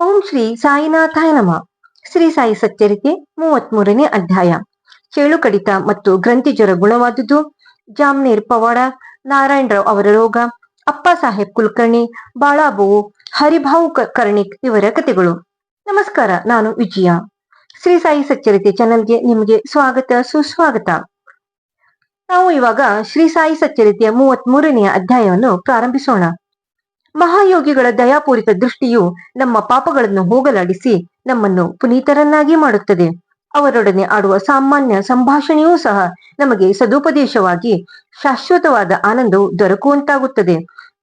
ಓಂ ಶ್ರೀ ಸಾಯಿನಾಥಾಯ ನಮ. ಶ್ರೀ ಸಾಯಿ ಸಚ್ಚರಿತೆ ಮೂವತ್ಮೂರನೇ ಅಧ್ಯಾಯ. ಚೇಳು ಕಡಿತ ಮತ್ತು ಗ್ರಂಥಿ ಜ್ವರ ಗುಣವಾದುದು. ಜಾಮ್ನೇರ್ ಪವಾಡ, ನಾರಾಯಣರಾವ್ ಅವರ ರೋಗ, ಅಪ್ಪ ಸಾಹೇಬ್ ಕುಲಕರ್ಣಿ, ಬಾಳಾಬುವು, ಹರಿಭಾವು ಕರ್ಣಿಕ್ ಇವರ ಕಥೆಗಳು ನಮಸ್ಕಾರ, ನಾನು ವಿಜಯ. ಶ್ರೀ ಸಾಯಿ ಸಚ್ಚರಿತೆ ಚಾನಲ್ಗೆ ನಿಮಗೆ ಸ್ವಾಗತ, ಸುಸ್ವಾಗತ. ನಾವು ಇವಾಗ ಶ್ರೀ ಸಾಯಿ ಸಚ್ಚರಿತೆಯ ಮೂವತ್ತ್ ಮೂರನೆಯ ಅಧ್ಯಾಯವನ್ನು ಪ್ರಾರಂಭಿಸೋಣ. ಮಹಾಯೋಗಿಗಳ ದಯಾಪೂರಿತ ದೃಷ್ಟಿಯು ನಮ್ಮ ಪಾಪಗಳನ್ನು ಹೋಗಲಾಡಿಸಿ ನಮ್ಮನ್ನು ಪುನೀತರನ್ನಾಗಿ ಮಾಡುತ್ತದೆ. ಅವರೊಡನೆ ಆಡುವ ಸಾಮಾನ್ಯ ಸಂಭಾಷಣೆಯೂ ಸಹ ನಮಗೆ ಸದುಪದೇಶವಾಗಿ ಶಾಶ್ವತವಾದ ಆನಂದವು ದೊರಕುವಂತಾಗುತ್ತದೆ.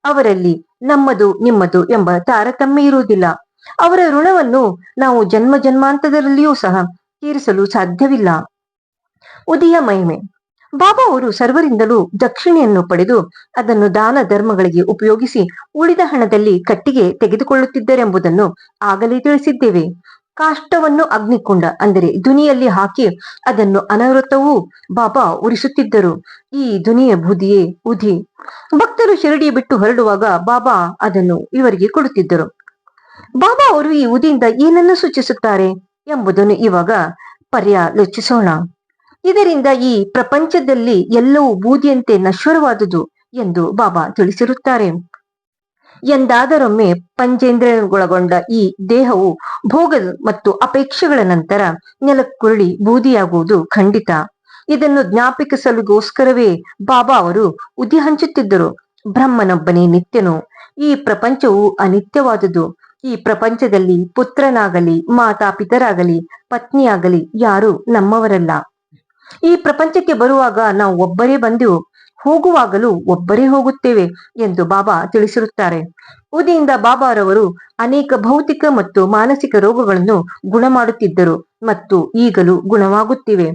ಅವರಲ್ಲಿ ನಮ್ಮದು ನಿಮ್ಮದು ಎಂಬ ತಾರತಮ್ಯ ಇರುವುದಿಲ್ಲ. ಅವರ ಋಣವನ್ನು ನಾವು ಜನ್ಮ ಜನ್ಮಾಂತರದಲ್ಲಿಯೂ ಸಹ ತೀರಿಸಲು ಸಾಧ್ಯವಿಲ್ಲ. ಉದಯ ಮಹಿಮೆ. ಬಾಬಾ ಅವರು ಸರ್ವರಿಂದಲೂ ದಕ್ಷಿಣೆಯನ್ನು ಪಡೆದು ಅದನ್ನು ದಾನ ಧರ್ಮಗಳಿಗೆ ಉಪಯೋಗಿಸಿ ಉಳಿದ ಹಣದಲ್ಲಿ ಕಟ್ಟಿಗೆ ತೆಗೆದುಕೊಳ್ಳುತ್ತಿದ್ದರೆಂಬುದನ್ನು ಆಗಲೇ ತಿಳಿಸಿದ್ದೇವೆ. ಕಾಷ್ಟವನ್ನು ಅಗ್ನಿಕೊಂಡ ಅಂದರೆ ದುನಿಯಲ್ಲಿ ಹಾಕಿ ಅದನ್ನು ಅನವೃತವೂ ಬಾಬಾ ಉರಿಸುತ್ತಿದ್ದರು. ಈ ದುನಿಯ ಬೂದಿಯೇ ಉದಿ ಭಕ್ತರು ಶಿರಡಿ ಬಿಟ್ಟು ಹೊರಡುವಾಗ ಬಾಬಾ ಅದನ್ನು ಇವರಿಗೆ ಕೊಡುತ್ತಿದ್ದರು. ಬಾಬಾ ಅವರು ಈ ಉದಿಯಿಂದ ಏನನ್ನು ಸೂಚಿಸುತ್ತಾರೆ ಎಂಬುದನ್ನು ಇವಾಗ ಪರ್ಯಾಲೋಚಿಸೋಣ. ಇದರಿಂದ ಈ ಪ್ರಪಂಚದಲ್ಲಿ ಎಲ್ಲವೂ ಬೂದಿಯಂತೆ ನಶ್ವರವಾದುದು ಎಂದು ಬಾಬಾ ತಿಳಿಸಿರುತ್ತಾರೆ. ಎಂದಾದರೊಮ್ಮೆ ಪಂಚೇಂದ್ರಿಯಗೊಳಗೊಂಡ ಈ ದೇಹವು ಭೋಗ ಮತ್ತು ಅಪೇಕ್ಷೆಗಳ ನಂತರ ನೆಲಕ್ಕುರುಳಿ ಬೂದಿಯಾಗುವುದು ಖಂಡಿತ. ಇದನ್ನು ಜ್ಞಾಪಿಸಲುಗೋಸ್ಕರವೇ ಬಾಬಾ ಅವರು ಉದಿ ಹಂಚುತ್ತಿದ್ದರು. ಬ್ರಹ್ಮನೊಬ್ಬನೇ ನಿತ್ಯನು. ಈ ಪ್ರಪಂಚವು ಅನಿತ್ಯವಾದುದು. ಈ ಪ್ರಪಂಚದಲ್ಲಿ ಪುತ್ರನಾಗಲಿ, ಮಾತಾಪಿತರಾಗಲಿ, ಪತ್ನಿಯಾಗಲಿ ಯಾರು ನಮ್ಮವರಲ್ಲ. ಈ ಪ್ರಪಂಚಕ್ಕೆ ಬರುವಾಗ ನಾವು ಒಬ್ಬರೇ ಬಂದು ಹೋಗುವಾಗಲೂ ಒಬ್ಬರೇ ಹೋಗುತ್ತೇವೆ ಎಂದು ಬಾಬಾ ತಿಳಿಸಿರುತ್ತಾರೆ. ಉದಿಯಿಂದ ಬಾಬಾರವರು ಅನೇಕ ಭೌತಿಕ ಮತ್ತು ಮಾನಸಿಕ ರೋಗಗಳನ್ನು ಗುಣ ಮಾಡುತ್ತಿದ್ದರು ಮತ್ತು ಈಗಲೂ ಗುಣವಾಗುತ್ತಿವೆ.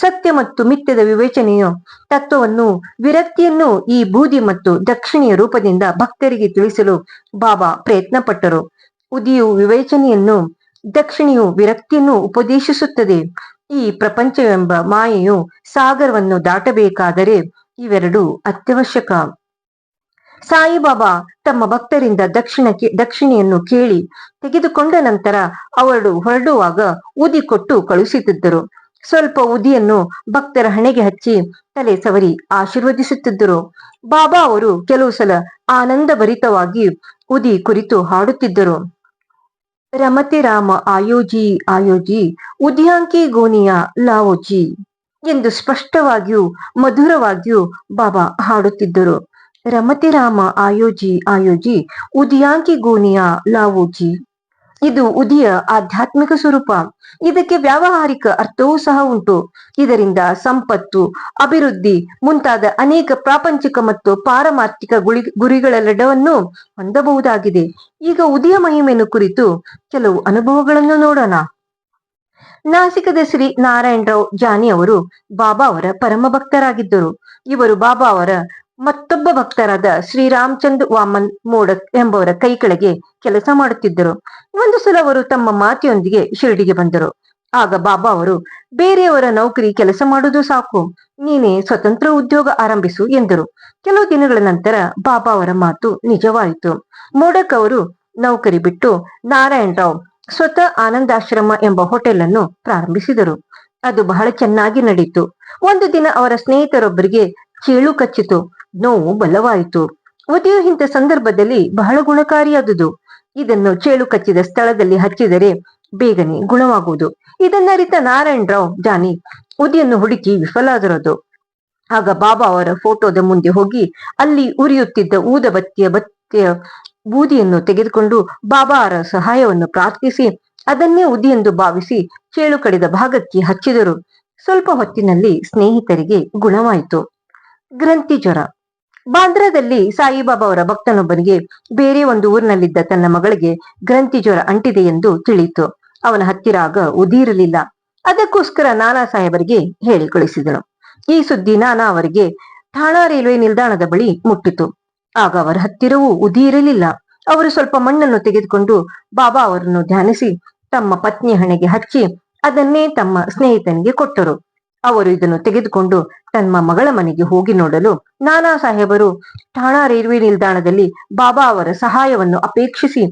ಸತ್ಯ ಮತ್ತು ಮಿಥ್ಯದ ವಿವೇಚನೆಯ ತತ್ವವನ್ನು, ವಿರಕ್ತಿಯನ್ನು ಈ ಬೂದಿ ಮತ್ತು ದಕ್ಷಿಣೆಯ ರೂಪದಿಂದ ಭಕ್ತರಿಗೆ ತಿಳಿಸಲು ಬಾಬಾ ಪ್ರಯತ್ನ ಪಟ್ಟರು ಉದಿಯು ವಿವೇಚನೆಯನ್ನು, ದಕ್ಷಿಣೆಯು ವಿರಕ್ತಿಯನ್ನು ಉಪದೇಶಿಸುತ್ತದೆ. ಈ ಪ್ರಪಂಚವೆಂಬ ಮಾಯೆಯು ಸಾಗರವನ್ನು ದಾಟಬೇಕಾದರೆ ಇವೆರಡು ಅತ್ಯವಶ್ಯಕ. ಸಾಯಿಬಾಬಾ ತಮ್ಮ ಭಕ್ತರಿಂದ ದಕ್ಷಿಣಕ್ಕೆ, ದಕ್ಷಿಣೆಯನ್ನು ಕೇಳಿ ತೆಗೆದುಕೊಂಡ ನಂತರ ಅವರು ಹೊರಡುವಾಗ ಉದಿ ಕೊಟ್ಟು ಕಳುಹಿಸುತ್ತಿದ್ದರು ಸ್ವಲ್ಪ ಉದಿಯನ್ನು ಭಕ್ತರ ಹಣೆಗೆ ಹಚ್ಚಿ ತಲೆ ಸವರಿ ಆಶೀರ್ವದಿಸುತ್ತಿದ್ದರು. ಬಾಬಾ ಅವರು ಕೆಲವು ಸಲ ಆನಂದಭರಿತವಾಗಿ ಉದಿ ಕುರಿತು ಹಾಡುತ್ತಿದ್ದರು. ರಮತೆ ರಾಮ ಆಯೋಜಿ ಆಯೋಜಿ, ಉದ್ಯಾಂಕಿ ಗೋನಿಯ ಲಾವೋಜಿ ಎಂದು ಸ್ಪಷ್ಟವಾಗಿಯೂ ಮಧುರವಾಗಿಯೂ ಬಾಬಾ ಹಾಡುತ್ತಿದ್ದರು. ರಮತೆ ರಾಮ ಆಯೋಜಿ ಆಯೋಜಿ, ಉದ್ಯಾಂಕಿ ಗೋನಿಯ ಲಾವೋಜಿ. ಇದು ಉದಿಯ ಆಧ್ಯಾತ್ಮಿಕ ಸ್ವರೂಪ. ಇದಕ್ಕೆ ವ್ಯಾವಹಾರಿಕ ಅರ್ಥವೂ ಸಹ ಉಂಟು. ಇದರಿಂದ ಸಂಪತ್ತು, ಅಭಿವೃದ್ಧಿ ಮುಂತಾದ ಅನೇಕ ಪ್ರಾಪಂಚಿಕ ಮತ್ತು ಪಾರಮಾರ್ಥಿಕ ಗುಳಿ ಗುರಿಗಳೆಲ್ಲಡವನ್ನು ಹೊಂದಬಹುದಾಗಿದೆ. ಈಗ ಉದಿಯ ಮಹಿಮೆಯನ್ನು ಕುರಿತು ಕೆಲವು ಅನುಭವಗಳನ್ನು ನೋಡೋಣ. ನಾಸಿಕದ ಶ್ರೀ ನಾರಾಯಣರಾವ್ ಜಾನಿ ಅವರು ಬಾಬಾ ಅವರ ಪರಮ ಭಕ್ತರಾಗಿದ್ದರು. ಇವರು ಬಾಬಾ ಅವರ ಮತ್ತೊಬ್ಬ ಭಕ್ತರಾದ ಶ್ರೀರಾಮಚಂದ್ರ ವಾಮನ್ ಮೋಡಕ್ ಎಂಬವರ ಕೈ ಕೆಳಗೆ ಕೆಲಸ ಮಾಡುತ್ತಿದ್ದರು. ಒಂದು ಸಲ ಅವರು ತಮ್ಮ ಮಾತೆಯೊಂದಿಗೆ ಶಿರಡಿಗೆ ಬಂದರು. ಆಗ ಬಾಬಾ ಅವರು, ಬೇರೆಯವರ ನೌಕರಿ ಕೆಲಸ ಮಾಡುವುದು ಸಾಕು, ನೀನೇ ಸ್ವತಂತ್ರ ಉದ್ಯೋಗ ಆರಂಭಿಸು ಎಂದರು. ಕೆಲವು ದಿನಗಳ ನಂತರ ಬಾಬಾ ಅವರ ಮಾತು ನಿಜವಾಯಿತು. ಮೋಡಕ್ ಅವರು ನೌಕರಿ ಬಿಟ್ಟು ನಾರಾಯಣರಾವ್ ಸ್ವತಃ ಆನಂದಾಶ್ರಮ ಎಂಬ ಹೋಟೆಲ್ ಅನ್ನು ಪ್ರಾರಂಭಿಸಿದರು. ಅದು ಬಹಳ ಚೆನ್ನಾಗಿ ನಡೆಯಿತು ಒಂದು ದಿನ ಅವರ ಸ್ನೇಹಿತರೊಬ್ಬರಿಗೆ ಚೇಳು ಕಚ್ಚಿತು. ನೋವು ಬಲವಾಯಿತು. ಉದಯ ಇಂಥ ಸಂದರ್ಭದಲ್ಲಿ ಬಹಳ ಗುಣಕಾರಿಯಾದುದು. ಇದನ್ನು ಚೇಳು ಕಚ್ಚಿದ ಸ್ಥಳದಲ್ಲಿ ಹಚ್ಚಿದರೆ ಬೇಗನೆ ಗುಣವಾಗುವುದು. ಇದನ್ನರಿತ ನಾರಾಯಣರಾವ್ ಜಾನಿ, ಉದಿಯನ್ನು ಹುಡುಕಿ ವಿಫಲಾದರದು ಆಗ ಬಾಬಾ ಅವರ ಫೋಟೋದ ಮುಂದೆ ಹೋಗಿ ಅಲ್ಲಿ ಉರಿಯುತ್ತಿದ್ದ ಊದ ಬತ್ತಿಯ ಬತ್ತಿಯ ಬೂದಿಯನ್ನು ತೆಗೆದುಕೊಂಡು ಬಾಬಾ ಅವರ ಸಹಾಯವನ್ನು ಪ್ರಾರ್ಥಿಸಿ, ಅದನ್ನೇ ಉದಿಯೆಂದು ಭಾವಿಸಿ ಚೇಳು ಕಡಿದ ಭಾಗಕ್ಕೆ ಹಚ್ಚಿದರು. ಸ್ವಲ್ಪ ಹೊತ್ತಿನಲ್ಲಿ ಸ್ನೇಹಿತರಿಗೆ ಗುಣವಾಯಿತು. ಗ್ರಂಥಿ ಜ್ವರ. ಬಾಂದ್ರಾದಲ್ಲಿ ಸಾಯಿಬಾಬಾ ಅವರ ಭಕ್ತನೊಬ್ಬನಿಗೆ ಬೇರೆ ಒಂದು ಊರಿನಲ್ಲಿದ್ದ ತನ್ನ ಮಗಳಿಗೆ ಗ್ರಂಥಿ ಜ್ವರ ಅಂಟಿದೆ ಎಂದು ತಿಳಿಯಿತು. ಅವನ ಹತ್ತಿರ ಆಗ ಉದಿರಲಿಲ್ಲ ಅದಕ್ಕೋಸ್ಕರ ನಾನಾ ಸಾಹೇಬರಿಗೆ ಹೇಳಿ ಕಳಿಸಿದನು ಈ ಸುದ್ದಿ ನಾನಾ ಅವರಿಗೆ ಠಾಣಾ ರೈಲ್ವೆ ನಿಲ್ದಾಣದ ಬಳಿ ಮುಟ್ಟಿತು. ಆಗ ಅವರ ಹತ್ತಿರವೂ ಉದಿರಲಿಲ್ಲ ಅವರು ಸ್ವಲ್ಪ ಮಣ್ಣನ್ನು ತೆಗೆದುಕೊಂಡು ಬಾಬಾ ಅವರನ್ನು ಧ್ಯಾನಿಸಿ ತಮ್ಮ ಪತ್ನಿ ಹಣೆಗೆ ಹಚ್ಚಿ ಅದನ್ನೇ ತಮ್ಮ ಸ್ನೇಹಿತನಿಗೆ ಕೊಟ್ಟರು. ಅವರು ಇದನ್ನು ತೆಗೆದುಕೊಂಡು ತಮ್ಮ ಮಗಳ ಮನೆಗೆ ಹೋಗಿ ನೋಡಲು ನಾನಾ ಸಾಹೇಬರು ಠಾಣಾ ರೈಲ್ವೆ ನಿಲ್ದಾಣದಲ್ಲಿ ಬಾಬಾ ಅವರ ಸಹಾಯವನ್ನು ಅಪೇಕ್ಷಿಸಿ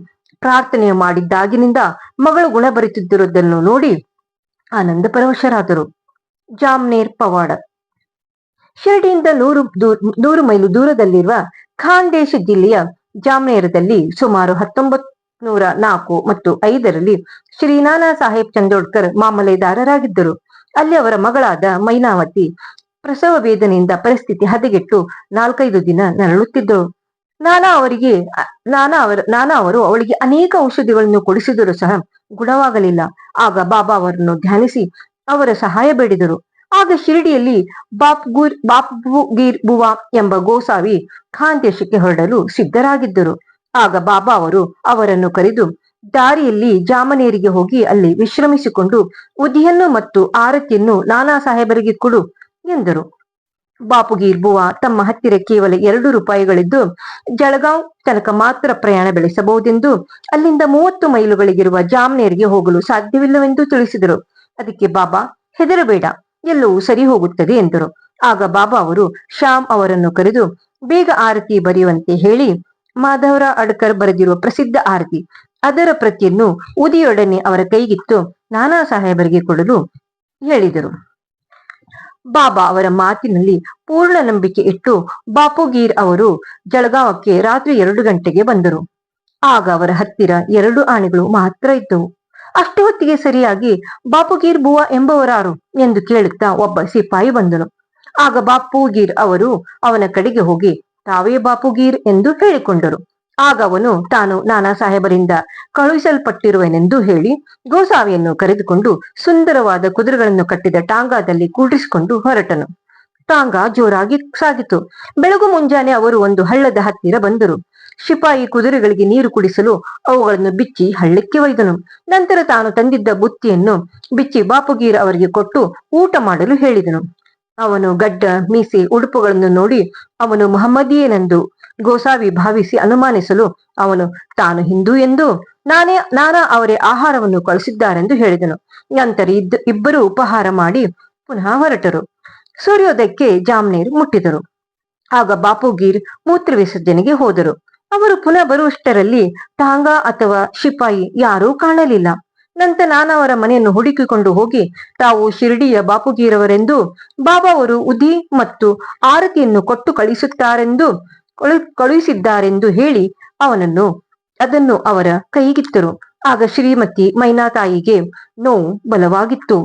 ಪ್ರಾರ್ಥನೆ ಮಾಡಿದ್ದಾಗಿನಿಂದ ಮಗಳು ಗುಣ ಬರುತ್ತಿದ್ದಿರುವುದನ್ನು ನೋಡಿ ಆನಂದ ಪರವಶರಾದರು. ಜಾಮ್ನೇರ್ ಪವಾಡ. ಶಿರಡಿಯಿಂದ ನೂರು ನೂರು ಮೈಲು ದೂರದಲ್ಲಿರುವ ಖಾಂದೇಶ ಜಿಲ್ಲೆಯ ಜಾಮ್ನೇರದಲ್ಲಿ ಸುಮಾರು ಹತ್ತೊಂಬತ್ ನೂರ ನಾಲ್ಕು ಮತ್ತು ಐದರಲ್ಲಿ ಶ್ರೀ ನಾನಾ ಸಾಹೇಬ್ ಚಂದೋಡ್ಕರ್ ಮಾಮಲೆದಾರರಾಗಿದ್ದರು. ಅಲ್ಲಿ ಅವರ ಮಗಳಾದ ಮೈನಾವತಿ ಪ್ರಸವ ವೇದನೆಯಿಂದ ಪರಿಸ್ಥಿತಿ ಹದಗೆಟ್ಟು ನಾಲ್ಕೈದು ದಿನ ನರಳುತ್ತಿದ್ದಳು. ನಾನಾ ಅವರಿಗೆ ನಾನಾ ಅವರ, ನಾನಾ ಅವರು ಅವಳಿಗೆ ಅನೇಕ ಔಷಧಿಗಳನ್ನು ಕೊಡಿಸಿದರೂ ಸಹ ಗುಣವಾಗಲಿಲ್ಲ. ಆಗ ಬಾಬಾ ಅವರನ್ನು ಧ್ಯಾನಿಸಿ ಅವರ ಸಹಾಯ ಬೇಡಿದರು. ಆಗ ಶಿರಡಿಯಲ್ಲಿ ಬಾಪ್ಗೂರ್ ಬಾಪ್ಗೀರ್ ಬುವಾ ಎಂಬ ಗೋಸಾವಿ ಖಾನ್ ದೇಶಕ್ಕೆ ಹೊರಡಲು ಸಿದ್ಧರಾಗಿದ್ದರು. ಆಗ ಬಾಬಾ ಅವರು ಅವರನ್ನು ಕರೆದು ದಾರಿಯಲ್ಲಿ ಜಾಮನೇರಿಗೆ ಹೋಗಿ ಅಲ್ಲಿ ವಿಶ್ರಮಿಸಿಕೊಂಡು ಉದಿಯನ್ನು ಮತ್ತು ಆರತಿಯನ್ನು ನಾನಾ ಸಾಹೇಬರಿಗೆ ಕೊಡು ಎಂದರು. ಬಾಪುಗೀರ್ ಬುವಾ ತಮ್ಮ ಹತ್ತಿರ ಕೇವಲ ಎರಡು ರೂಪಾಯಿಗಳಿದ್ದು ಜಳಗಾಂವ್ ತನಕ ಮಾತ್ರ ಪ್ರಯಾಣ ಬೆಳೆಸಬಹುದೆಂದು ಅಲ್ಲಿಂದ ಮೂವತ್ತು ಮೈಲುಗಳಿಗಿರುವ ಜಾಮ್ನೇರ್ಗೆ ಹೋಗಲು ಸಾಧ್ಯವಿಲ್ಲವೆಂದು ತಿಳಿಸಿದರು. ಅದಕ್ಕೆ ಬಾಬಾ, ಹೆದರಬೇಡ, ಎಲ್ಲವೂ ಸರಿ ಹೋಗುತ್ತದೆ ಎಂದರು. ಆಗ ಬಾಬಾ ಅವರು ಶ್ಯಾಮ್ ಅವರನ್ನು ಕರೆದು, ಬೇಗ ಆರತಿ ಬರೆಯುವಂತೆ ಹೇಳಿ, ಮಾಧವರ ಅಡ್ಕರ್ ಬರೆದಿರುವ ಪ್ರಸಿದ್ಧ ಆರತಿ ಅದರ ಪ್ರತಿಯನ್ನು ಉದಿಯೊಡನೆ ಅವರ ಕೈಗಿತ್ತು. ನಾನಾ ಸಾಹೇಬರಿಗೆ ಕೊಡಲು ಹೇಳಿದರು. ಬಾಬಾ ಅವರ ಮಾತಿನಲ್ಲಿ ಪೂರ್ಣ ನಂಬಿಕೆ ಇಟ್ಟು ಬಾಪುಗೀರ್ ಅವರು ಜಳಗಾವಕ್ಕೆ ರಾತ್ರಿ ಎರಡು ಗಂಟೆಗೆ ಬಂದರು. ಆಗ ಅವರ ಹತ್ತಿರ ಎರಡು ಆನೆಗಳು ಮಾತ್ರ ಇದ್ದವು. ಅಷ್ಟು ಹೊತ್ತಿಗೆ ಸರಿಯಾಗಿ ಬಾಪುಗೀರ್ ಬುವ ಎಂಬವರಾರು ಎಂದು ಕೇಳುತ್ತಾ ಒಬ್ಬ ಸಿಪಾಯಿ ಬಂದನು ಆಗ ಬಾಪುಗೀರ್ ಅವರು ಅವನ ಕಡೆಗೆ ಹೋಗಿ, ತಾವೇ ಬಾಪುಗೀರ್ ಎಂದು ಹೇಳಿಕೊಂಡರು ಆಗ ಅವನು, ತಾನು ನಾನಾ ಸಾಹೇಬರಿಂದ ಕಳುಹಿಸಲ್ಪಟ್ಟಿರುವೆನೆಂದು ಹೇಳಿ, ಗೋಸಾವಿಯನ್ನು ಕರೆದುಕೊಂಡು ಸುಂದರವಾದ ಕುದುರೆಗಳನ್ನು ಕಟ್ಟಿದ ಟಾಂಗಾದಲ್ಲಿ ಕೂಡಿಸಿಕೊಂಡು ಹೊರಟನು. ಟಾಂಗಾ ಜೋರಾಗಿ ಸಾಗಿತು. ಬೆಳಗು ಮುಂಜಾನೆ ಅವರು ಒಂದು ಹಳ್ಳದ ಹತ್ತಿರ ಬಂದರು. ಶಿಪಾಯಿ ಕುದುರೆಗಳಿಗೆ ನೀರು ಕುಡಿಸಲು ಅವುಗಳನ್ನು ಬಿಚ್ಚಿ ಹಳ್ಳಕ್ಕೆ ಒಯ್ದನು. ನಂತರ ತಾನು ತಂದಿದ್ದ ಬುತ್ತಿಯನ್ನು ಬಿಚ್ಚಿ ಬಾಪುಗೀರ್ ಅವರಿಗೆ ಕೊಟ್ಟು ಊಟ ಮಾಡಲು ಹೇಳಿದನು. ಅವನು ಗಡ್ಡ, ಮೀಸೆ, ಉಡುಪುಗಳನ್ನು ನೋಡಿ ಅವನು ಮಹಮ್ಮದಿಯನೆಂದು ಗೋಸಾವಿ ಭಾವಿಸಿ ಅನುಮಾನಿಸಲು ಅವನು, ತಾನು ಹಿಂದೂ ಎಂದು ನಾನೇ, ನಾನಾ ಅವರೇ ಆಹಾರವನ್ನು ಕಳಿಸಿದ್ದಾರೆಂದು ಹೇಳಿದನು. ನಂತರ ಇದ್ದ ಇಬ್ಬರು ಉಪಹಾರ ಮಾಡಿ ಪುನಃ ಹೊರಟರು. ಸೂರ್ಯೋದಯಕ್ಕೆ ಜಾಮ್ನೇರ್ ಮುಟ್ಟಿದರು. ಆಗ ಬಾಪುಗೀರ್ ಮೂತ್ರ ವಿಸರ್ಜನೆಗೆ ಹೋದರು. ಅವರು ಪುನಃ ಬರುವಷ್ಟರಲ್ಲಿ ಟಾಂಗಾ ಅಥವಾ ಶಿಪಾಯಿ ಯಾರೂ ಕಾಣಲಿಲ್ಲ. ನಂತರ ನಾನವರ ಮನೆಯನ್ನು ಹುಡುಕಿಕೊಂಡು ಹೋಗಿ, ತಾವು ಶಿರ್ಡಿಯ ಬಾಪುಗೀರವರೆಂದು, ಬಾಬಾ ಅವರು ಉದಿ ಮತ್ತು ಆರತಿಯನ್ನು ಕೊಟ್ಟು ಕಳಿಸುತ್ತಾರೆಂದು ಕಳು- ಕಳುಹಿಸಿದ್ದಾರೆಂದು ಹೇಳಿ ಅವನನ್ನು ಅದನ್ನು ಅವರ ಕೈಗಿತ್ತರು. ಆಗ ಶ್ರೀಮತಿ ಮೈನಾತಾಯಿಗೆ ನೋವು ಬಲವಾಗಿತ್ತು.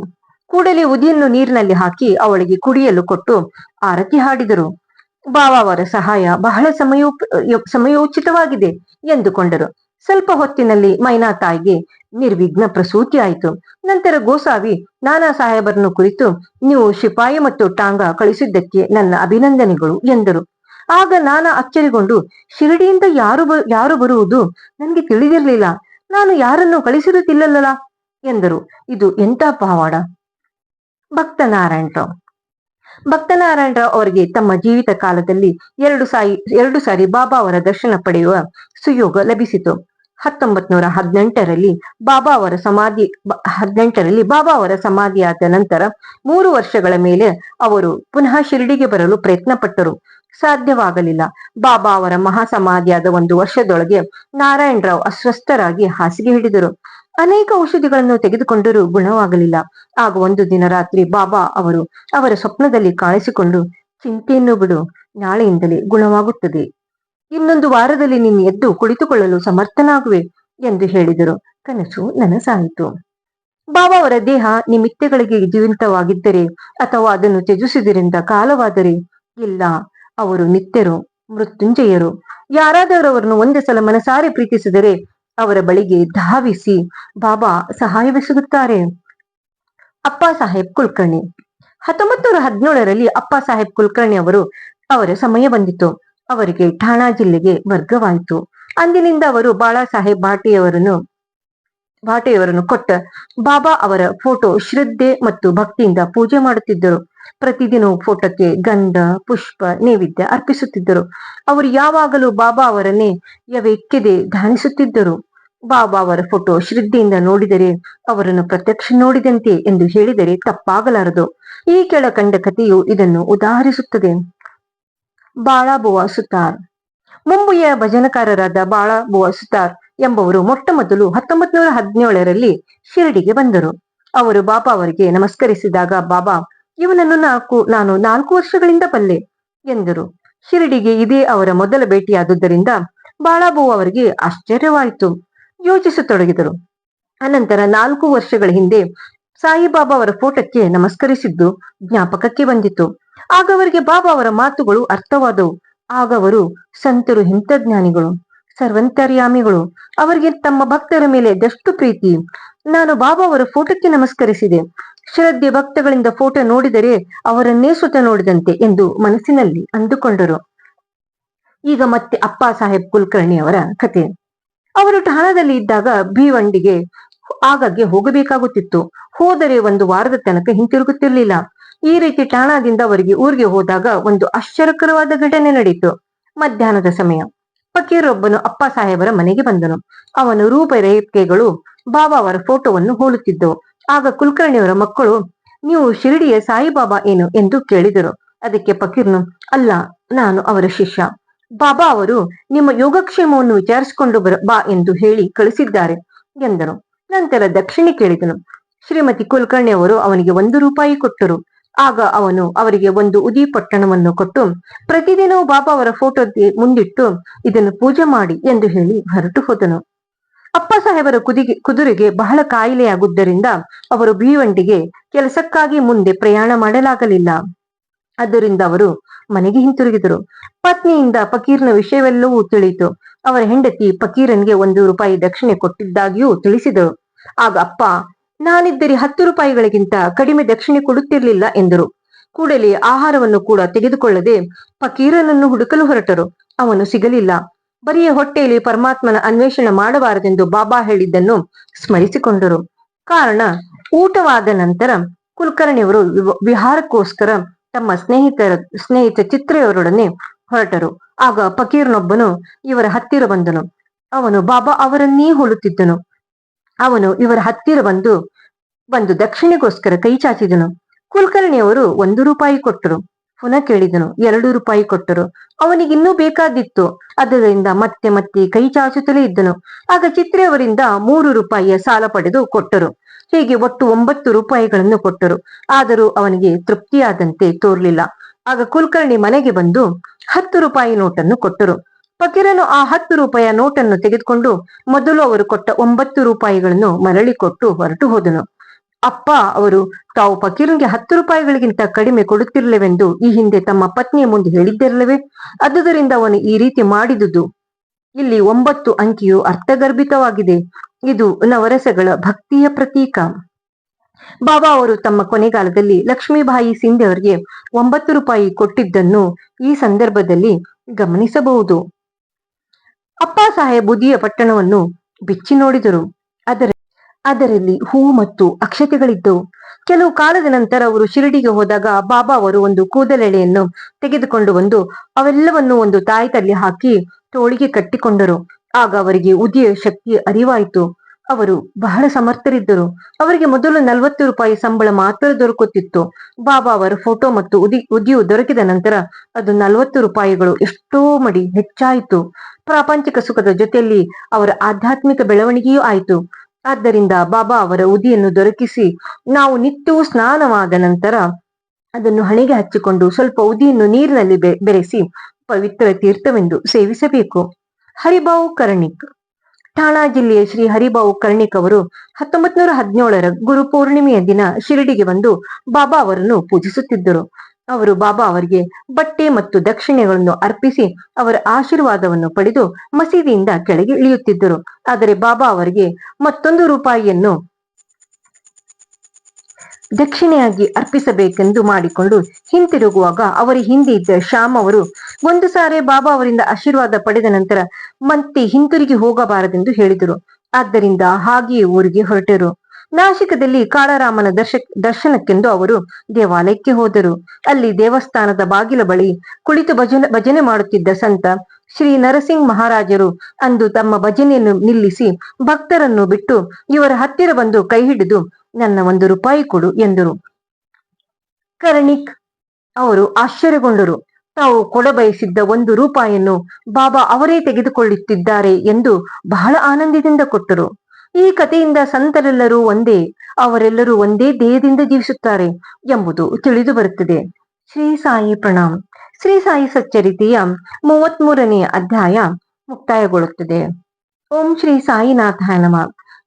ಕೂಡಲೇ ಉದಿಯನ್ನು ನೀರಿನಲ್ಲಿ ಹಾಕಿ ಅವಳಿಗೆ ಕುಡಿಯಲು ಕೊಟ್ಟು ಆರತಿ ಹಾಡಿದರು. ಬಾಬಾ ಅವರ ಸಹಾಯ ಬಹಳ ಸಮಯೋ ಸಮಯೋಚಿತವಾಗಿದೆ ಎಂದುಕೊಂಡರು. ಸ್ವಲ್ಪ ಹೊತ್ತಿನಲ್ಲಿ ಮೈನಾ ತಾಯಿಗೆ ನಿರ್ವಿಘ್ನ ಪ್ರಸೂತಿ ಆಯಿತು. ನಂತರ ಗೋಸಾವಿ, ನಾನಾ ಸಾಹೇಬರನ್ನು ಕುರಿತು, ನೀವು ಶಿಪಾಯಿ ಮತ್ತು ಟಾಂಗ ಕಳಿಸಿದ್ದಕ್ಕೆ ನನ್ನ ಅಭಿನಂದನೆಗಳು ಎಂದರು. ಆಗ ನಾನು ಅಚ್ಚರಿಗೊಂಡು, ಶಿರಡಿಯಿಂದ ಯಾರು ಯಾರು ಬರುವುದು ನನಗೆ ತಿಳಿದಿರಲಿಲ್ಲ. ನಾನು ಯಾರನ್ನು ಕಳಿಸಿರುತ್ತಿಲ್ಲಲ್ಲ ಎಂದರು. ಇದು ಎಂಥ ಪವಾಡ? ಭಕ್ತ ಭಕ್ತನಾರಾಯಣರಾವ್ ಭಕ್ತ ನಾರಾಯಣರಾವ್ ಅವರಿಗೆ ತಮ್ಮ ಜೀವಿತ ಕಾಲದಲ್ಲಿ ಎರಡು ಸಾಯಿ, ಎರಡು ಸಾರಿ ಬಾಬಾ ಅವರ ದರ್ಶನ ಪಡೆಯುವ ಸುಯೋಗ ಲಭಿಸಿತು. ಹತ್ತೊಂಬತ್ ನೂರ ಹದಿನೆಂಟರಲ್ಲಿ ಬಾಬಾ ಅವರ ಸಮಾಧಿ ಹದಿನೆಂಟರಲ್ಲಿ ಬಾಬಾ ಅವರ ಸಮಾಧಿಯಾದ ನಂತರ ಮೂರು ವರ್ಷಗಳ ಮೇಲೆ ಅವರು ಪುನಃ ಶಿರಡಿಗೆ ಬರಲು ಪ್ರಯತ್ನ ಪಟ್ಟರು ಸಾಧ್ಯವಾಗಲಿಲ್ಲ. ಬಾಬಾ ಅವರ ಮಹಾ ಸಮಾಧಿಯಾದ ಒಂದು ವರ್ಷದೊಳಗೆ ನಾರಾಯಣರಾವ್ ಅಸ್ವಸ್ಥರಾಗಿ ಹಾಸಿಗೆ ಹಿಡಿದರು. ಅನೇಕ ಔಷಧಿಗಳನ್ನು ತೆಗೆದುಕೊಂಡರೂ ಗುಣವಾಗಲಿಲ್ಲ. ಆಗ ಒಂದು ದಿನ ರಾತ್ರಿ ಬಾಬಾ ಅವರು ಅವರ ಸ್ವಪ್ನದಲ್ಲಿ ಕಾಣಿಸಿಕೊಂಡು, ಚಿಂತೆಯನ್ನು ಬಿಡು, ನಾಳೆಯಿಂದಲೇ ಗುಣವಾಗುತ್ತದೆ. ಇನ್ನೊಂದು ವಾರದಲ್ಲಿ ನೀನು ಎದ್ದು ಕುಳಿತುಕೊಳ್ಳಲು ಸಮರ್ಥನಾಗುವೆ, ಎಂದು ಹೇಳಿದರು. ಕನಸು ನನಸಾಯಿತು. ಬಾಬಾ ಅವರ ದೇಹ ನಿಮಿತ್ತಗಳಿಗೆ ಜೀವಂತವಾಗಿದ್ದರೆ ಅಥವಾ ಅದನ್ನು ತ್ಯಜಿಸಿದರಿಂದ ಕಾಲವಾದರೆ, ಇಲ್ಲ ಅವರು ನಿತ್ಯರು, ಮೃತ್ಯುಂಜಯರು. ಯಾರಾದರೂ ಅವರನ್ನು ಒಂದೇ ಸಲ ಮನಸಾರೆ ಪ್ರೀತಿಸಿದರೆ ಅವರ ಬಳಿಗೆ ಧಾವಿಸಿ, ಬಾಬಾ ಸಹಾಯವೆಸಗುತ್ತಾರೆ ಅಪ್ಪ ಸಾಹೇಬ್ ಕುಲಕರ್ಣಿ. ಹತ್ತೊಂಬತ್ತು ನೂರ ಹದಿನೇಳರಲ್ಲಿ ಅಪ್ಪ ಸಾಹೇಬ್ ಕುಲಕರ್ಣಿ ಅವರು ಅವರ ಸಮಯ ಬಂದಿತು. ಅವರಿಗೆ ಠಾಣಾ ಜಿಲ್ಲೆಗೆ ವರ್ಗವಾಯಿತು. ಅಂದಿನಿಂದ ಅವರು ಬಾಳಾ ಸಾಹೇಬ್ ಭಾಟಿಯವರನ್ನು, ಭಾಟೆಯವರನ್ನು ಕೊಟ್ಟ, ಬಾಬಾ ಅವರ ಫೋಟೋ ಶ್ರದ್ಧೆ ಮತ್ತು ಭಕ್ತಿಯಿಂದ ಪೂಜೆ ಮಾಡುತ್ತಿದ್ದರು. ಪ್ರತಿದಿನವೂ ಫೋಟೋಕ್ಕೆ ಗಂಧ ಪುಷ್ಪ, ನೈವೇದ್ಯ ಅರ್ಪಿಸುತ್ತಿದ್ದರು. ಅವರು ಯಾವಾಗಲೂ ಬಾಬಾ ಅವರನ್ನೇ ಯವೆಕ್ಕೆದೆ ಧ್ಯಾನಿಸುತ್ತಿದ್ದರು. ಬಾಬಾ ಅವರ ಫೋಟೋ ಶ್ರದ್ಧೆಯಿಂದ ನೋಡಿದರೆ ಅವರನ್ನು ಪ್ರತ್ಯಕ್ಷ ನೋಡಿದಂತೆ ಎಂದು ಹೇಳಿದರೆ ತಪ್ಪಾಗಲಾರದು. ಈ ಕೆಳ ಕಂಡ ಕಥೆಯು ಇದನ್ನು ಉದಾಹರಿಸುತ್ತದೆ. ಬಾಳಾಬುವ ಸುತಾರ್. ಮುಂಬಯ ಭಜನಕಾರರಾದ ಬಾಳಾಬುವ ಸುತಾರ್ ಎಂಬವರು ಮೊಟ್ಟ ಮೊದಲು ಹತ್ತೊಂಬತ್ ನೂರ ಹದಿನೇಳರಲ್ಲಿ ಶಿರಡಿಗೆ ಬಂದರು. ಅವರು ಬಾಬಾ ಅವರಿಗೆ ನಮಸ್ಕರಿಸಿದಾಗ ಬಾಬಾ ಇವನನ್ನು ನಾಲ್ಕು, ನಾನು ನಾಲ್ಕು ವರ್ಷಗಳಿಂದ ಬಲ್ಲೆ ಎಂದರು. ಶಿರಡಿಗೆ ಇದೇ ಅವರ ಮೊದಲ ಭೇಟಿಯಾದುದರಿಂದ ಬಾಳಾಬು ಅವರಿಗೆ ಆಶ್ಚರ್ಯವಾಯಿತು. ಯೋಚಿಸತೊಡಗಿದರು. ಅನಂತರ ನಾಲ್ಕು ವರ್ಷಗಳ ಹಿಂದೆ ಸಾಯಿಬಾಬಾ ಅವರ ಫೋಟೋಕ್ಕೆ ನಮಸ್ಕರಿಸಿದ್ದು ಜ್ಞಾಪಕಕ್ಕೆ ಬಂದಿತು. ಆಗ ಅವರಿಗೆ ಬಾಬಾ ಅವರ ಮಾತುಗಳು ಅರ್ಥವಾದವು. ಆಗ ಅವರು ಸಂತರು ಹಿಂತಜ್ಞಾನಿಗಳು, ಸರ್ವಂತರ್ಯಾಮಿಗಳು, ಅವರಿಗೆ ತಮ್ಮ ಭಕ್ತರ ಮೇಲೆ ದಷ್ಟು ಪ್ರೀತಿ. ನಾನು ಬಾಬಾ ಅವರ ಫೋಟೋಕ್ಕೆ ನಮಸ್ಕರಿಸಿದೆ. ಶ್ರದ್ಧೆ ಭಕ್ತಗಳಿಂದ ಫೋಟೋ ನೋಡಿದರೆ ಅವರನ್ನೇ ಸುತ ನೋಡಿದಂತೆ ಎಂದು ಮನಸ್ಸಿನಲ್ಲಿ ಅಂದುಕೊಂಡರು. ಈಗ ಮತ್ತೆ ಅಪ್ಪ ಸಾಹೇಬ್ ಕುಲಕರ್ಣಿ ಅವರ ಕಥೆ ಅವರು ಠಾಣದಲ್ಲಿ ಇದ್ದಾಗ ಭೀವಂಡಿಗೆ ಆಗಾಗ್ಗೆ ಹೋಗಬೇಕಾಗುತ್ತಿತ್ತು. ಹೋದರೆ ಒಂದು ವಾರದ ತನಕ ಹಿಂತಿರುಗುತ್ತಿರಲಿಲ್ಲ. ಈ ರೀತಿ ಠಾಣದಿಂದ ಅವರಿಗೆ ಊರಿಗೆ ಹೋದಾಗ ಒಂದು ಆಶ್ಚರ್ಯಕರವಾದ ಘಟನೆ ನಡೆಯಿತು. ಮಧ್ಯಾಹ್ನದ ಸಮಯ. ಫಕೀರೊಬ್ಬನು ಅಪ್ಪ ಸಾಹೇಬರ ಮನೆಗೆ ಬಂದನು. ಅವನು ರೂಪರೇಖೆಗಳು ಬಾಬಾ ಅವರ ಫೋಟೋವನ್ನು ಹೋಲುತ್ತಿದ್ದವು. ಆಗ ಕುಲಕರ್ಣಿಯವರ ಮಕ್ಕಳು, ನೀವು ಶಿರಡಿಯ ಸಾಯಿಬಾಬಾ ಏನು ಎಂದು ಕೇಳಿದರು. ಅದಕ್ಕೆ ಫಕೀರ್ನು, ಅಲ್ಲ, ನಾನು ಅವರ ಶಿಷ್ಯ. ಬಾಬಾ ಅವರು ನಿಮ್ಮ ಯೋಗಕ್ಷೇಮವನ್ನು ವಿಚಾರಿಸಿಕೊಂಡು ಬರ, ಬಾ ಎಂದು ಹೇಳಿ ಕಳಿಸಿದ್ದಾರೆ ಎಂದನು ನಂತರ ದಕ್ಷಿಣೆ ಕೇಳಿದನು. ಶ್ರೀಮತಿ ಕುಲಕರ್ಣಿ ಅವರು ಅವನಿಗೆ ಒಂದು ರೂಪಾಯಿ ಕೊಟ್ಟರು. ಆಗ ಅವನು ಅವರಿಗೆ ಒಂದು ಉದಿ ಪಟ್ಟಣವನ್ನು ಕೊಟ್ಟು, ಪ್ರತಿದಿನವೂ ಬಾಬಾ ಅವರ ಫೋಟೋಗೆ ಮುಂದಿಟ್ಟು ಇದನ್ನು ಪೂಜೆ ಮಾಡಿ ಎಂದು ಹೇಳಿ ಹೊರಟು ಹೋದನು. ಅಪ್ಪ ಸಾಹೇಬರ ಕುದಿಗೆ ಕುದುರೆಗೆ ಬಹಳ ಕಾಯಿಲೆಯಾಗುದ್ದರಿಂದ ಅವರು ಭೀವಂಡಿಗೆ ಕೆಲಸಕ್ಕಾಗಿ ಮುಂದೆ ಪ್ರಯಾಣ ಮಾಡಲಾಗಲಿಲ್ಲ. ಆದ್ದರಿಂದ ಅವರು ಮನೆಗೆ ಹಿಂತಿರುಗಿದರು. ಪತ್ನಿಯಿಂದ ಫಕೀರ್ನ ವಿಷಯವೆಲ್ಲವೂ ತಿಳಿಯಿತು. ಅವರ ಹೆಂಡತಿ ಫಕೀರನ್ಗೆ ಒಂದು ರೂಪಾಯಿ ದಕ್ಷಿಣೆ ಕೊಟ್ಟಿದ್ದಾಗಿಯೂ ತಿಳಿಸಿದರು. ಆಗ ಅಪ್ಪ, ನಾನಿದ್ದರೆ ಹತ್ತು ರೂಪಾಯಿಗಳಿಗಿಂತ ಕಡಿಮೆ ದಕ್ಷಿಣೆ ಕೊಡುತ್ತಿರಲಿಲ್ಲ ಎಂದರು. ಕೂಡಲೇ ಆಹಾರವನ್ನು ಕೂಡ ತೆಗೆದುಕೊಳ್ಳದೆ ಫಕೀರನನ್ನು ಹುಡುಕಲು ಹೊರಟರು. ಅವನು ಸಿಗಲಿಲ್ಲ. ಬರಿಯ ಹೊಟ್ಟೆಯಲ್ಲಿ ಪರಮಾತ್ಮನ ಅನ್ವೇಷಣೆ ಮಾಡಬಾರದೆಂದು ಬಾಬಾ ಹೇಳಿದ್ದನ್ನು ಸ್ಮರಿಸಿಕೊಂಡರು. ಕಾರಣ, ಊಟವಾದ ನಂತರ ಕುಲಕರ್ಣಿಯವರು ವಿಹಾರಕ್ಕೋಸ್ಕರ ತಮ್ಮ ಸ್ನೇಹಿತರ, ಸ್ನೇಹಿತ ಚಿತ್ರೆಯವರೊಡನೆ ಹೊರಟರು. ಆಗ ಫಕೀರ್ನೊಬ್ಬನು ಇವರ ಹತ್ತಿರ ಬಂದನು. ಅವನು ಬಾಬಾ ಅವರನ್ನೇ ಹೋಲುತ್ತಿದ್ದನು. ಅವನು ಇವರ ಹತ್ತಿರ ಬಂದು ಬಂದು ದಕ್ಷಿಣೆಗೋಸ್ಕರ ಕೈ ಚಾಚಿದನು. ಕುಲಕರ್ಣಿಯವರು ಒಂದು ರೂಪಾಯಿ ಕೊಟ್ಟರು. ಪುನಃ ಕೇಳಿದನು, ಎರಡು ರೂಪಾಯಿ ಕೊಟ್ಟರು. ಅವನಿಗಿನ್ನೂ ಬೇಕಾದಿತ್ತು. ಅದರಿಂದ ಮತ್ತೆ ಮತ್ತೆ ಕೈ ಚಾಚುತ್ತಲೇ ಇದ್ದನು. ಆಗ ಚಿತ್ರೆಯವರಿಂದ ಮೂರು ರೂಪಾಯಿಯ ಸಾಲ ಪಡೆದು ಕೊಟ್ಟರು. ಹೀಗೆ ಒಟ್ಟು ಒಂಬತ್ತು ರೂಪಾಯಿಗಳನ್ನು ಕೊಟ್ಟರು. ಆದರೂ ಅವನಿಗೆ ತೃಪ್ತಿಯಾದಂತೆ ತೋರ್ಲಿಲ್ಲ. ಆಗ ಕುಲಕರ್ಣಿ ಮನೆಗೆ ಬಂದು ಹತ್ತು ರೂಪಾಯಿ ನೋಟನ್ನು ಕೊಟ್ಟರು. ಫಕೀರನು ಆ ಹತ್ತು ರೂಪಾಯಿಯ ನೋಟನ್ನು ತೆಗೆದುಕೊಂಡು ಮೊದಲು ಅವರು ಕೊಟ್ಟ ಒಂಬತ್ತು ರೂಪಾಯಿಗಳನ್ನು ಮರಳಿ ಕೊಟ್ಟು ಹೊರಟು ಹೋದನು. ಅಪ್ಪ ಅವರು, ತಾವು ಫಕೀರನಿಗೆ ಹತ್ತು ರೂಪಾಯಿಗಳಿಗಿಂತ ಕಡಿಮೆ ಕೊಡುತ್ತಿರಲಿವೆಂದು ಈ ಹಿಂದೆ ತಮ್ಮ ಪತ್ನಿಯ ಮುಂದೆ ಹೇಳಿದ್ದಿರಲಿವೆ. ಅದುದರಿಂದ ಅವನು ಈ ರೀತಿ ಮಾಡಿದುದು. ಇಲ್ಲಿ ಒಂಬತ್ತು ಅಂಕಿಯು ಅರ್ಥಗರ್ಭಿತವಾಗಿದೆ. ಇದು ನವರಸಗಳ ಭಕ್ತಿಯ ಪ್ರತೀಕ. ಬಾಬಾ ಅವರು ತಮ್ಮ ಕೊನೆಗಾಲದಲ್ಲಿ ಲಕ್ಷ್ಮೀಬಾಯಿ ಸಿಂಧೆ ಅವರಿಗೆ ಒಂಬತ್ತು ರೂಪಾಯಿ ಕೊಟ್ಟಿದ್ದನ್ನು ಈ ಸಂದರ್ಭದಲ್ಲಿ ಗಮನಿಸಬಹುದು. ಅಪ್ಪ ಸಾಹೇಬ್ ಬುದಿಯ ಪಟ್ಟಣವನ್ನು ಬಿಚ್ಚಿ ನೋಡಿದರು. ಅದರ ಅದರಲ್ಲಿ ಹೂ ಮತ್ತು ಅಕ್ಷತೆಗಳಿದ್ದವು. ಕೆಲವು ಕಾಲದ ನಂತರ ಅವರು ಶಿರಡಿಗೆ ಹೋದಾಗ ಬಾಬಾ ಅವರು ಒಂದು ಕೂದಲೆಳೆಯನ್ನು ತೆಗೆದುಕೊಂಡು ಬಂದು ಅವೆಲ್ಲವನ್ನು ಒಂದು ತಾಯಿ ತಾಯ್ತಲ್ಲಿ ಹಾಕಿ ತೋಳಿಗೆ ಕಟ್ಟಿಕೊಂಡರು. ಆಗ ಅವರಿಗೆ ಉದಿಯ ಶಕ್ತಿ ಅರಿವಾಯಿತು. ಅವರು ಬಹಳ ಸಮರ್ಥರಿದ್ದರು. ಅವರಿಗೆ ಮೊದಲು ನಲವತ್ತು ರೂಪಾಯಿ ಸಂಬಳ ಮಾತ್ರ ದೊರಕುತ್ತಿತ್ತು. ಬಾಬಾ ಅವರ ಫೋಟೋ ಮತ್ತು ಉದಿ, ಉದಿಯು ದೊರಕಿದ ನಂತರ ಅದು ನಲವತ್ತು ರೂಪಾಯಿಗಳು ಎಷ್ಟೋ ಮಡಿ ಹೆಚ್ಚಾಯಿತು. ಪ್ರಾಪಂಚಿಕ ಸುಖದ ಜೊತೆಯಲ್ಲಿ ಅವರ ಆಧ್ಯಾತ್ಮಿಕ ಬೆಳವಣಿಗೆಯೂ ಆಯಿತು. ಆದ್ದರಿಂದ ಬಾಬಾ ಅವರ ಉದಿಯನ್ನು ದೊರಕಿಸಿ ನಾವು ನಿತ್ಯವೂ ಸ್ನಾನವಾದ ನಂತರ ಅದನ್ನು ಹಣೆಗೆ ಹಚ್ಚಿಕೊಂಡು ಸ್ವಲ್ಪ ಉದಿಯನ್ನು ನೀರಿನಲ್ಲಿ ಬೆರೆಸಿ ಪವಿತ್ರ ತೀರ್ಥವೆಂದು ಸೇವಿಸಬೇಕು. ಹರಿಬಾವು ಕರ್ಣಿಕ್. ಠಾಣಾ ಜಿಲ್ಲೆಯ ಶ್ರೀ ಹರಿಬಾವು ಕರ್ಣಿಕ್ ಅವರು ಹತ್ತೊಂಬತ್ ನೂರ ಹದಿನೇಳರ ಗುರು ಪೂರ್ಣಿಮೆಯ ದಿನ ಶಿರಡಿಗೆ ಬಂದು ಬಾಬಾ ಅವರನ್ನು ಪೂಜಿಸುತ್ತಿದ್ದರು. ಅವರು ಬಾಬಾ ಅವರಿಗೆ ಬಟ್ಟೆ ಮತ್ತು ದಕ್ಷಿಣೆಗಳನ್ನು ಅರ್ಪಿಸಿ ಅವರ ಆಶೀರ್ವಾದವನ್ನು ಪಡೆದು ಮಸೀದಿಯಿಂದ ಕೆಳಗೆ ಇಳಿಯುತ್ತಿದ್ದರು. ಆದರೆ ಬಾಬಾ ಅವರಿಗೆ ಮತ್ತೊಂದು ರೂಪಾಯಿಯನ್ನು ದಕ್ಷಿಣೆಯಾಗಿ ಅರ್ಪಿಸಬೇಕೆಂದು ಮಾಡಿಕೊಂಡು ಹಿಂತಿರುಗುವಾಗ ಅವರ ಹಿಂದೆ ಇದ್ದ ಶ್ಯಾಮ್ ಅವರು, ಒಂದು ಸಾರಿ ಬಾಬಾ ಅವರಿಂದ ಆಶೀರ್ವಾದ ಪಡೆದ ನಂತರ ಮತ್ತೆ ಹಿಂತಿರುಗಿ ಹೋಗಬಾರದೆಂದು ಹೇಳಿದರು. ಆದ್ದರಿಂದ ಹಾಗೆಯೇ ಊರಿಗೆ ಹೊರಟರು. ನಾಶಿಕದಲ್ಲಿ ಕಾಳರಾಮನ ದರ್ಶ ದರ್ಶನಕ್ಕೆಂದು ಅವರು ದೇವಾಲಯಕ್ಕೆ ಹೋದರು. ಅಲ್ಲಿ ದೇವಸ್ಥಾನದ ಬಾಗಿಲ ಬಳಿ ಕುಳಿತು ಭಜನೆ ಭಜನೆ ಮಾಡುತ್ತಿದ್ದ ಸಂತ ಶ್ರೀ ನರಸಿಂಗ್ ಮಹಾರಾಜರು ಅಂದು ತಮ್ಮ ಭಜನೆಯನ್ನು ನಿಲ್ಲಿಸಿ ಭಕ್ತರನ್ನು ಬಿಟ್ಟು ಇವರ ಹತ್ತಿರ ಬಂದು ಕೈ ಹಿಡಿದು, ನನ್ನ ಒಂದು ರೂಪಾಯಿ ಕೊಡು ಎಂದರು. ಕರ್ಣಿಕ್ ಅವರು ಆಶ್ಚರ್ಯಗೊಂಡರು. ತಾವು ಕೊಡಬಯಸಿದ್ದ ಒಂದು ರೂಪಾಯಿಯನ್ನು ಬಾಬಾ ಅವರೇ ತೆಗೆದುಕೊಳ್ಳುತ್ತಿದ್ದಾರೆ ಎಂದು ಬಹಳ ಆನಂದದಿಂದ ಕೊಟ್ಟರು. ಈ ಕಥೆಯಿಂದ ಸಂತರೆಲ್ಲರೂ ಒಂದೇ, ಅವರೆಲ್ಲರೂ ಒಂದೇ ದೇಹದಿಂದ ಜೀವಿಸುತ್ತಾರೆ ಎಂಬುದು ತಿಳಿದು ಬರುತ್ತದೆ. ಶ್ರೀ ಸಾಯಿ ಪ್ರಣಾಮ್. ಶ್ರೀ ಸಾಯಿ ಸಚ್ಚರಿತೆಯ ಮೂವತ್ಮೂರನೆಯ ಅಧ್ಯಾಯ ಮುಕ್ತಾಯಗೊಳ್ಳುತ್ತದೆ. ಓಂ ಶ್ರೀ ಸಾಯಿನಾಥ ನಮ.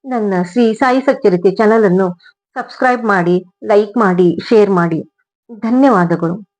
ನನ್ನ ಶ್ರೀ ಸಾಯಿ ಸಚ್ಚರಿತೆ ಚಾನಲ್ ಅನ್ನು ಸಬ್ಸ್ಕ್ರೈಬ್ ಮಾಡಿ ಲೈಕ್ ಮಾಡಿ ಶೇರ್ ಮಾಡಿ. ಧನ್ಯವಾದಗಳು.